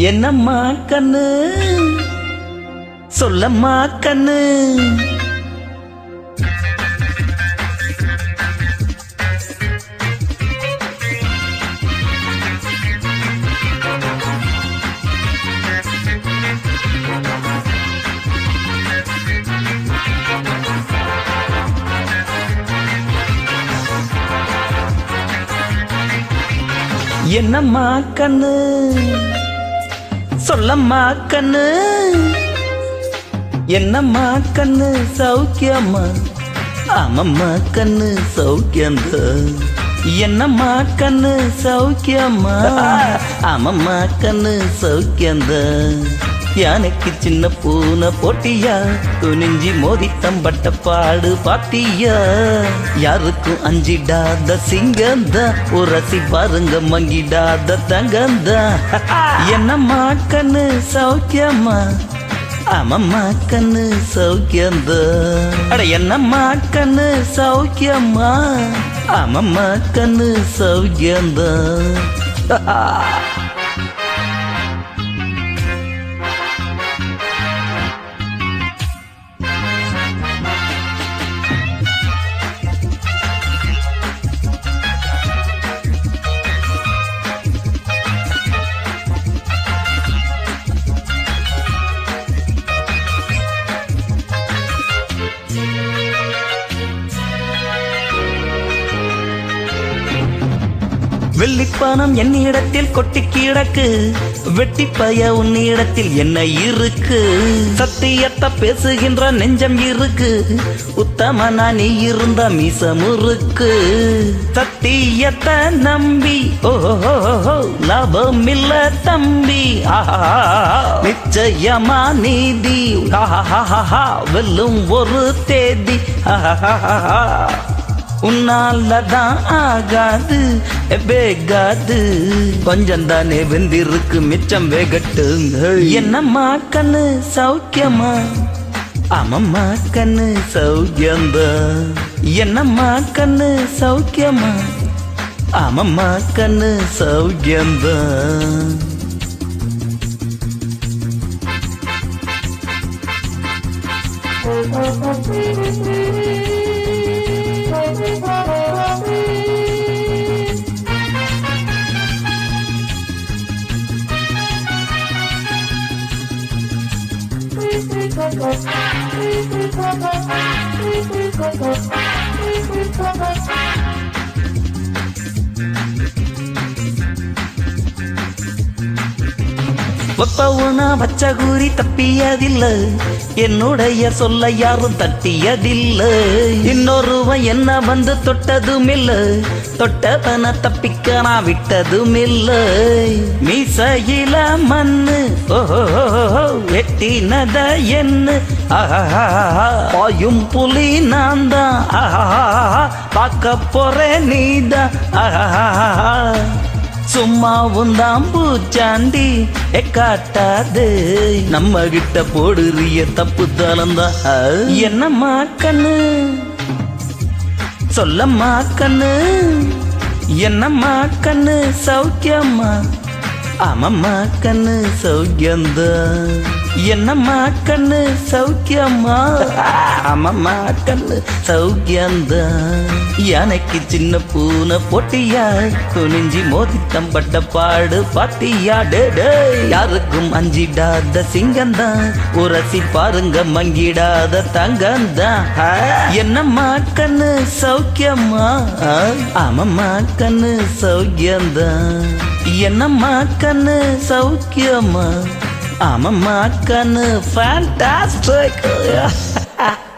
என்னம்மா கண்ணு? சொல்லம்மா கண்ணு? என்னம்மா கண்ணு? சொல்லம்மா கண்ணு. என்னம்மா கண்ணு சௌக்கியம்மா? ஆமம்மா கண்ணு சௌக்கியந்த என்னம்மா கண்ணு சௌக்கியம்மா? ஆமம்மா கண்ணு சௌக்கியந்த யானைக்கு சின்ன பூனை போட்டியா? துணிஞ்சி மோதித்தம் பட்ட பாடு பாத்தியா யாருக்கும் அஞ்சிடாத சிங்கந்த உரசி பாருங்க மங்கிடாத தங்கந்த. என்னம்மா கண்ணு சௌக்கியம்மா ஆமம்மா கண்ணு சௌக்கியந்த. அட என்னம்மா கண்ணு சௌக்கியம்மா ஆமம்மா கண்ணு சௌக்கியந்த. வெள்ளிப்பணம் என்னிடத்தில் கொட்டி கிடக்கு. வெட்டிப்பய உன்னிடத்தில் என்ன இருக்கு. சத்தியத்தை பேசுகின்ற நெஞ்சம் இருக்கு. உத்தமனா நீ இருந்த மீசமுருக்கு சத்தியத்தை நம்பி ஓஹோ லாபம் இல்ல தம்பி நிச்சயமா நீதி. வெல்லும் ஒரு தேதி. உன்னால தான் ஆகாது வேகாது. கொஞ்சம் தானே வெந்திருக்கு மிச்சம் வேகட்டு என்னம்மா கண்ணு சௌக்கியமா? ஆமம்மா கண்ணு சௌக்கியந்த. என்னம்மா கண்ணு சௌக்கியமா? ஆமம்மா கண்ணு சௌக்கியம்தான் Thank you. சௌக்கியந்த ஒப்பவுனா வச்ச கூறி தப்பியதில்ல. என்னுடைய சொல்ல யாரும் தட்டியதில்ல. இன்னொருவன் என்ன வந்து தொட்டதும் இல்ல தொட்டவன தப்பிக்க நான் விட்டதும் இல்ல மீசையில மண்ணு ஓஹோ வெட்டினத என்ன ஆஹா பாயும் புலி நான் தான் ஆஹா பார்க்க போற நீதான். ஆஹா சும்மா உந்தாம் பூச்சாண்டி எக்காட்டாது நம்ம கிட்ட போடுறிய தப்பு தலந்தா என்னம்மா கண்ணு? சொல்லம்மா கண்ணு? என்னம்மா கண்ணு? சௌக்கியம்மா? ஆமம்மா கண்ணு சௌக்கியந்த என்னம்மா கண்ணு சௌக்கியம்மா? ஆமாம்மா கண்ணு சௌக்கியந்த யானைக்கு சின்ன பூனை போட்டியா? துணிஞ்சி மோதித்தம் பட்ட பாடு பாத்தியா? டே யாருக்கும் அஞ்சிடாத சிங்கந்தான் உரசி பாருங்க மங்கிடாத தங்கந்தான் என்னம்மா கண்ணு சௌக்கியம்மா? ஆமாம்மா கண்ணு சௌக்கியந்தான் என்னம்மா கண்ணு சௌக்கியம்மா? ஆமம்மா கண்ணு ஃபேண்டாஸ்டிக்